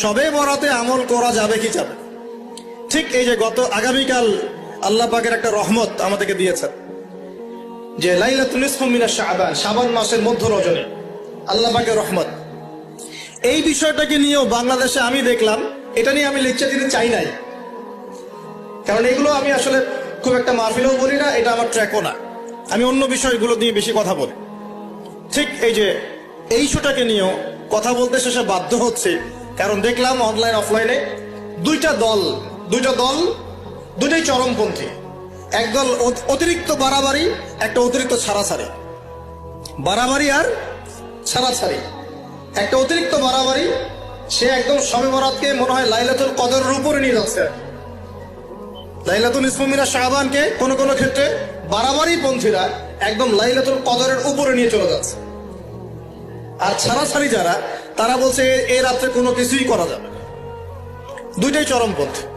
সবে বরাতে আমল করা যাবে কি যাবে ঠিক এই যে গত আগামীকাল আল্লাহ পাকের একটা রহমত আমাদেরকে দিয়েছেন যে লাইলাতুল নিসফু মিনাশ শাবান মাসের মধ্য রজনী আল্লাহ পাকের রহমত। এই বিষয়টাকে নিয়েও বাংলাদেশে আমি দেখলাম, এটা নিয়ে আমি লেকচার দিতে চাই নাই। কারণ এগুলো আমি আসলে খুব একটা মাহফিলেও বলি না, এটা আমার ট্র্যাকও না। আমি অন্য বিষয়গুলো নিয়ে বেশি কথা বলি। ঠিক এই যে এই শোটাকে নিয়েও কথা বলতে শেষে বাধ্য হচ্ছে কারণ দেখলাম অনলাইন অফলাইনে দুইটা দল দুইটা দল দুটাই চরমপন্থী। একদল অতিরিক্ত বাড়াবাড়ি, একটা অতিরিক্ত ছাড়াছাড়ি। বাড়াবাড়ি আর ছাড়াছাড়ি। একটা অতিরিক্ত বাড়াবাড়ি, সে একদম সবে বরাতকে মনে হয় লাইলাতুল কদরের উপরে নিয়ে যাচ্ছে। লাইলাতুল ইসমিনা শাহবানকে কোন কোন ক্ষেত্রে বাড়াবাড়ি পন্থীরা একদম লাইলাতুল কদরের উপরে নিয়ে চলে যাচ্ছে। আর ছাড়াছাড়ি যারা তারা বলছে এ- এ রাত্রে কোনো কিছুই করা যাবে না। দুইটাই চরমপন্থী